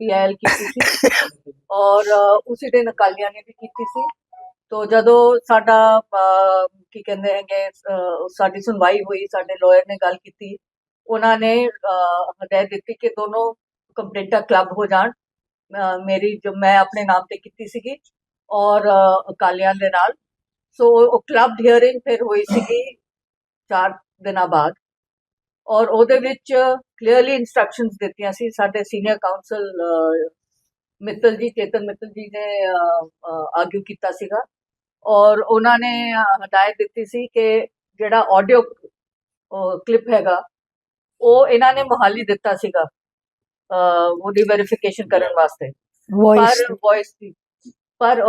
PL ਕੀਤੀ ਸੀ। ਔਰ ਉਸੇ ਦਿਨ ਅਕਾਲੀਆਂ ਨੇ ਵੀ ਕੀਤੀ ਸੀ। ਤੋ ਜਦੋਂ ਸਾਡਾ ਕੀ ਕਹਿੰਦੇ ਹੈਗੇ ਸਾਡੀ ਸੁਣਵਾਈ ਹੋਈ, ਸਾਡੇ ਲਾਇਰ ਨੇ ਗੱਲ ਕੀਤੀ, ਉਹਨਾਂ ਨੇ ਹਦਾਇਤ ਦਿੱਤੀ ਕਿ ਦੋਨੋਂ ਕੰਪਲੇਂਟਾਂ ਕਲੱਬ ਹੋ ਜਾਣ। ਮੇਰੀ ਜੋ, ਮੈਂ ਆਪਣੇ ਨਾਮ ਤੇ ਕੀਤੀ ਸੀਗੀ ਔਰ ਅਕਾਲੀਆਂ ਦੇ ਨਾਲ। ਸੋ ਉਹ ਕਲੱਬ ਹੀਅਰਿੰਗ ਫਿਰ ਹੋਈ ਸੀਗੀ 4 ਦਿਨਾਂ ਬਾਅਦ। ਔਰ ਉਹਦੇ ਵਿੱਚ ਕਲੀਅਰਲੀ ਇਨਸਟਰਕਸ਼ਨਸ ਦਿੱਤੀਆਂ ਸੀ ਸਾਡੇ ਸੀਨੀਅਰ ਕਾਉਂਸਲ ਮਿੱਤਲ ਜੀ ਚੇਤਨ ਮਿੱਤਲ ਜੀ ਨੇ ਆਰਗੂ ਕੀਤਾ ਸੀਗਾ। ਔਰ ਉਹਨਾਂ ਨੇ ਹਦਾਇਤ ਦਿੱਤੀ ਸੀ ਕਿ ਜਿਹੜਾ ਆਡੀਓ ਕਲਿੱਪ ਹੈਗਾ ਉਹ ਇਹਨਾਂ ਨੇ ਮੁਹਾਲੀ ਦਿੱਤਾ ਸੀਗਾ ਉਹਦੀ ਵੈਰੀਫਿਕੇਸ਼ਨ ਕਰਨ ਵਾਸਤੇ। ਵੌਇਸ ਪਰ ਵੌਇਸ ਦੀ ਪਰ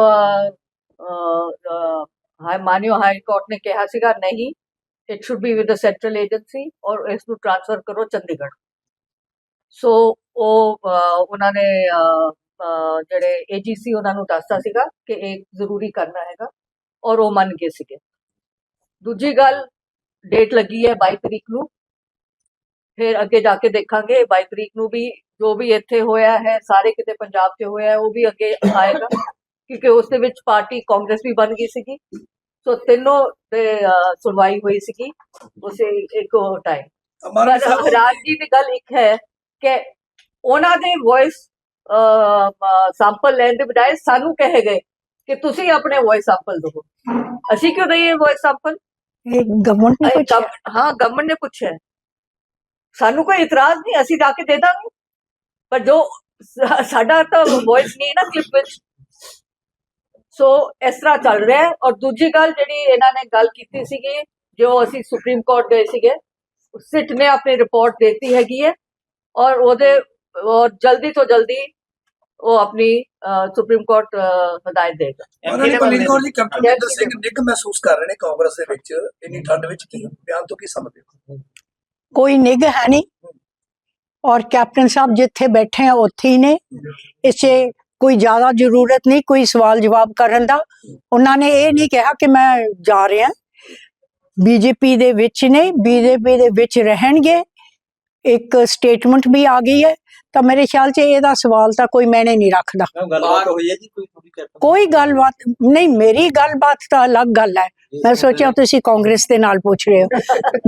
ਹਾਈ ਮਾਨਿਓ ਹਾਈ ਕੋਰਟ ਨੇ ਕਿਹਾ ਸੀਗਾ ਨਹੀਂ it should be with the central agency ਔਰ ਇਸ ਨੂੰ ਟ੍ਰਾਂਸਫਰ ਕਰੋ ਚੰਡੀਗੜ੍ਹ ਸੋ ਉਹ ਉਹਨਾਂ ਨੇ ਅ, ਅ, ਜਿਹੜੇ ਏਜੀਸੀ ਉਹਨਾਂ ਨੂੰ ਦੱਸਤਾ ਸੀਗਾ ਕਿ ਇਹ ਜ਼ਰੂਰੀ ਕਰਨਾ ਹੈਗਾ ਔਰ ਉਹ ਮੰਨ ਗਏ ਸੀਗੇ ਦੂਜੀ ਗੱਲ ਡੇਟ ਲੱਗੀ ਹੈ 22 ਤਰੀਕ ਨੂੰ ਫਿਰ ਅੱਗੇ ਜਾ ਕੇ ਦੇਖਾਂਗੇ 22 ਤਰੀਕ ਨੂੰ ਵੀ ਜੋ ਵੀ ਇੱਥੇ ਹੋਇਆ ਹੈ ਸਾਰੇ ਕਿਤੇ ਪੰਜਾਬ 'ਚ ਹੋਇਆ ਹੈ ਉਹ ਵੀ ਅੱਗੇ ਆਏਗਾ ਕਿਉਂਕਿ ਉਸ ਦੇ ਵਿੱਚ ਪਾਰਟੀ ਕਾਂਗਰਸ ਵੀ ਬਣ ਗਈ ਸੀਗੀ ਸੋ ਤਿੰਨੋਂ ਸੁਣਵਾਈ ਹੋਈ ਸੀਗੀ ਉਸੇ ਇੱਕੋ ਟਾਈਮ ਪਰ ਰਾਜਗੀ ਦੀ ਗੱਲ ਇੱਕ ਹੈ ਕਿ ਉਹਨਾਂ ਦੇ ਵੌਇਸ ਸੈਂਪਲ ਲੈਣ ਦੇ ਬਜਾਏ ਸਾਨੂੰ ਕਹੇ ਗਏ ਕਿ ਤੁਸੀਂ ਆਪਣੇ ਵੌਇਸ ਸੈਂਪਲ ਦਿਓ ਅਸੀਂ ਕਿਉਂ ਦਈਏ ਵੌਇਸ ਸੈਂਪਲ ਇਹ ਗਵਰਨਮੈਂਟ ਨੇ ਪੁੱਛਿਆ। ਹਾਂ ਗਵਰਨਮੈਂਟ ਨੇ ਪੁੱਛਿਆ। ਸਾਨੂੰ ਕੋਈ ਇਤਰਾਜ਼ ਨਹੀਂ ਅਸੀਂ ਜਾ ਕੇ ਦੇ ਦਾਂਗੇ। ਪਰ ਜੋ ਸਾਡਾ ਤਾਂ ਵੌਇਸ ਨਹੀਂ ਨਾ ਕਲਿੱਪ ਵਿੱਚ। ਸੋ ਇਸ ਤਰ੍ਹਾਂ ਚੱਲ ਰਿਹਾ ਹੈ ਔਰ ਦੂਜੀ ਗੱਲ ਜਿਹੜੀ ਇਹਨਾਂ ਨੇ ਗੱਲ ਕੀਤੀ ਸੀਗੀ ਜੋ ਅਸੀਂ ਸੁਪਰੀਮ ਕੋਰਟ ਗਏ ਸੀਗੇ ਸਿਟ ਨੇ ਆਪਣੀ ਰਿਪੋਰਟ ਦਿੱਤੀ ਹੈਗੀ ਹੈ ਔਰ ਉਹਦੇ ਔਰ ਜਲਦੀ ਤੋਂ ਜਲਦੀ ਉਹ ਆਪਣੀ ਸੁਪਰੀਮ ਕੋਰਟ ਹਦਾਇਤ ਦੇਗਾ। ਕੈਪਟਨ ਸਿੰਘ ਨਿੱਘ ਮਹਿਸੂਸ ਕਰ ਰਹੇ ਨੇ ਕਾਂਗਰਸ ਦੇ ਵਿੱਚ ਇੰਨੀ ਠੰਡ ਵਿੱਚ ਕੀ ਬਿਆਨ ਤੋਂ ਕੀ ਸਮਝਦੇ ਹੋ? ਕੋਈ ਨਿਗ ਹੈ ਨਹੀਂ। ਔਰ ਕੈਪਟਨ ਸਾਹਿਬ ਜਿੱਥੇ ਬੈਠੇ ਆ ਉੱਥੇ ਹੀ ਨੇ। ਇਸੇ ਕੋਈ ਜ਼ਿਆਦਾ ਜ਼ਰੂਰਤ ਨਹੀਂ ਕੋਈ ਸਵਾਲ ਜਵਾਬ ਕਰਨ ਦਾ। ਉਹਨਾਂ ਨੇ ਇਹ ਨਹੀਂ ਕਿਹਾ ਕਿ ਮੈਂ ਜਾ ਰਿਹਾ। ਬੀਜੇਪੀ ਦੇ ਵਿੱਚ ਨੇ ਬੀਜੇਪੀ ਦੇ ਵਿੱਚ ਰਹਿਣਗੇ। ਇੱਕ ਸਟੇਟਮੈਂਟ ਵੀ ਆ ਗਈ ਹੈ। ਤਾਂ ਮੇਰੇ ਖਿਆਲ 'ਚ ਇਹਦਾ ਸਵਾਲ ਤਾਂ ਕੋਈ ਮੈਨੇ ਨਹੀਂ ਰੱਖਦਾ। ਗੱਲਬਾਤ ਹੋਈ ਹੈ ਜੀ? ਕੋਈ ਕੋਈ ਗੱਲਬਾਤ ਨਹੀਂ ਮੇਰੀ ਗੱਲਬਾਤ ਤਾਂ ਅਲੱਗ ਗੱਲ ਹੈ। ਮੈਂ ਸੋਚਿਆ ਤੁਸੀਂ ਕਾਂਗਰਸ ਦੇ ਨਾਲ ਪੁੱਛ ਰਹੇ ਹੋ।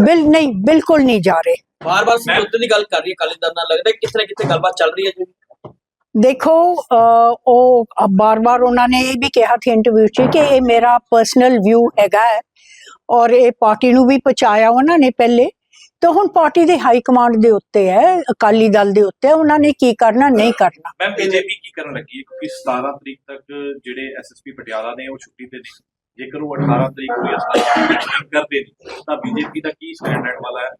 ਬਿਲ ਨਹੀਂ ਬਿਲਕੁਲ ਨਹੀਂ ਜਾ ਰਹੇ। ਬਾਰ-ਬਾਰ ਸਮਝੌਤੇ ਦੀ ਗੱਲ ਕਰ ਰਹੀ ਹੈ ਅਕਾਲੀ ਦਲ ਨਾਲ ਲੱਗਦਾ ਕਿਸ ਤਰ੍ਹਾਂ ਕਿੱਥੇ ਗੱਲਬਾਤ ਚੱਲ ਰਹੀ ਹੈ ਜੀ। ਦੇਖੋ ਉਹ ਬਾਰ-ਬਾਰ ਉਹਨਾਂ ਨੇ ਇਹ ਵੀ ਕਿਹਾ ਸੀ ਇੰਟਰਵਿਊ 'ਚ ਕਿ ਇਹ ਮੇਰਾ ਪਰਸਨਲ ਵਿਊ ਹੈਗਾ ਔਰ ਇਹ ਪਾਰਟੀ ਨੂੰ ਵੀ ਪਹੁੰਚਾਇਆ ਉਹਨਾਂ ਨੇ ਪਹਿਲੇ। ਤਾਂ ਹੁਣ ਪਾਰਟੀ ਦੇ ਹਾਈ ਕਮਾਂਡ ਦੇ ਉੱਤੇ ਹੈ, ਅਕਾਲੀ ਦਲ ਦੇ ਉੱਤੇ ਉਹਨਾਂ ਨੇ ਕੀ ਕਰਨਾ, ਨਹੀਂ ਕਰਨਾ। ਮੈਮ ਬੀਜੇਪੀ ਕੀ ਕਰਨ ਲੱਗੀ ਹੈ? ਕਿਉਂਕਿ 17 ਤਰੀਕ ਤੱਕ ਜਿਹੜੇ ਐਸਐਸਪੀ ਪਟਿਆਲਾ ਨੇ, ਉਹ ਛੁੱਟੀ ਤੇ ਨੇ। ਜੇਕਰ ਉਹ 18 ਤਰੀਕ ਨੂੰ ਜਾਂ 17 ਕਰਦੇ ਨੇ, ਤਾਂ ਬੀਜੇਪੀ ਦਾ ਕੀ ਸਟੈਂਡਰਡ ਵਾਲਾ ਹੈ?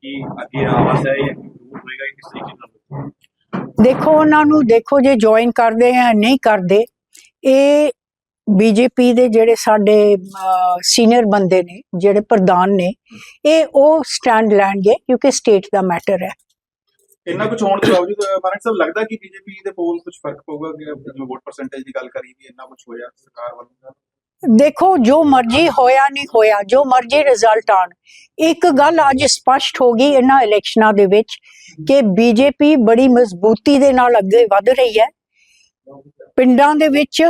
ਕਿ ਅੱਗੇ ਆਵਾਜ਼ ਹੈ ਜਾਂ ਹੋਏਗਾ ਕਿਸ ਤਰੀਕੇ ਨਾਲ ਦੇਖੋ, ਉਹਨਾਂ ਨੂੰ ਦੇਖੋ ਜੇ ਜੁਆਇਨ ਕਰਦੇ ਆ, ਨਹੀਂ ਕਰਦੇ, ਇਹ ਬੀਜੇਪੀ ਦੇ ਜਿਹੜੇ ਸਾਡੇ ਸੀਨੀਅਰ ਬੰਦੇ ਨੇ, ਜਿਹੜੇ ਪ੍ਰਧਾਨ ਨੇ, ਇਹ ਉਹ ਸਟੈਂਡ ਲੈਣਗੇ ਕਿਉਂਕਿ ਸਟੇਟ ਦਾ ਮੈਟਰ ਹੈ। ਇੰਨਾ ਕੁਝ ਹੋਣ ਦੇ ਬਾਵਜੂਦ ਮਾਨਕ ਸਾਹਿਬ, ਲੱਗਦਾ ਕਿ ਬੀਜੇਪੀ ਦੇ ਪੋਲ ਕੁਝ ਫ਼ਰਕ ਪਊਗਾ? ਕਿ, ਜਿਵੇਂ ਵੋਟ ਪਰਸੈਂਟੇਜ ਦੀ ਗੱਲ ਕਰੀ ਵੀ ਇੰਨਾ ਕੁਝ ਹੋਇਆ ਸਰਕਾਰ ਵੱਲੋਂ? ਦੇਖੋ, ਜੋ ਮਰਜ਼ੀ ਹੋਇਆ ਨਹੀਂ ਹੋਇਆ, ਜੋ ਮਰਜ਼ੀ ਰਿਜ਼ਲਟ ਆਣ ਇੱਕ ਗੱਲ ਅੱਜ ਸਪਸ਼ਟ ਹੋ ਗਈ ਇਹਨਾਂ ਇਲੈਕਸ਼ਨਾਂ ਦੇ ਵਿੱਚ ਕਿ ਬੀਜੇਪੀ ਬੜੀ ਮਜ਼ਬੂਤੀ ਦੇ ਨਾਲ ਅੱਗੇ ਵਧ ਰਹੀ ਹੈ। ਪਿੰਡਾਂ ਦੇ ਵਿੱਚ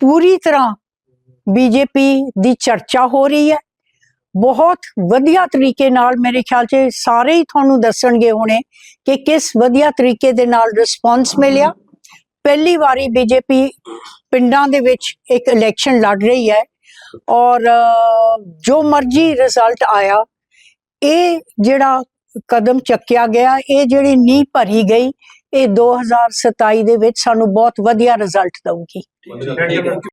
ਪੂਰੀ ਤਰ੍ਹਾਂ ਬੀਜੇਪੀ ਦੀ ਚਰਚਾ ਹੋ ਰਹੀ ਹੈ। ਬਹੁਤ ਵਧੀਆ ਤਰੀਕੇ ਨਾਲ ਮੇਰੇ ਖਿਆਲ 'ਚ ਸਾਰੇ ਹੀ ਤੁਹਾਨੂੰ ਦੱਸਣਗੇ ਹੁਣੇ ਕਿ ਕਿਸ ਵਧੀਆ ਤਰੀਕੇ ਦੇ ਨਾਲ ਰਿਸਪੌਂਸ ਮਿਲਿਆ। ਪਹਿਲੀ ਵਾਰੀ ਬੀਜੇਪੀ ਪਿੰਡਾਂ ਦੇ ਵਿੱਚ ਇੱਕ ਇਲੈਕਸ਼ਨ ਲੜ ਰਹੀ ਹੈ ਔਰ ਜੋ ਮਰਜ਼ੀ ਰਿਜ਼ਲਟ ਆਇਆ, ਇਹ ਜਿਹੜਾ ਕਦਮ ਚੱਕਿਆ ਗਿਆ, ਇਹ ਜਿਹੜੀ ਨੀਂਹ ਭਰੀ ਗਈ, ਇਹ 2027 ਦੇ ਵਿੱਚ ਸਾਨੂੰ ਬਹੁਤ ਵਧੀਆ ਰਿਜ਼ਲਟ ਦਊਗੀ।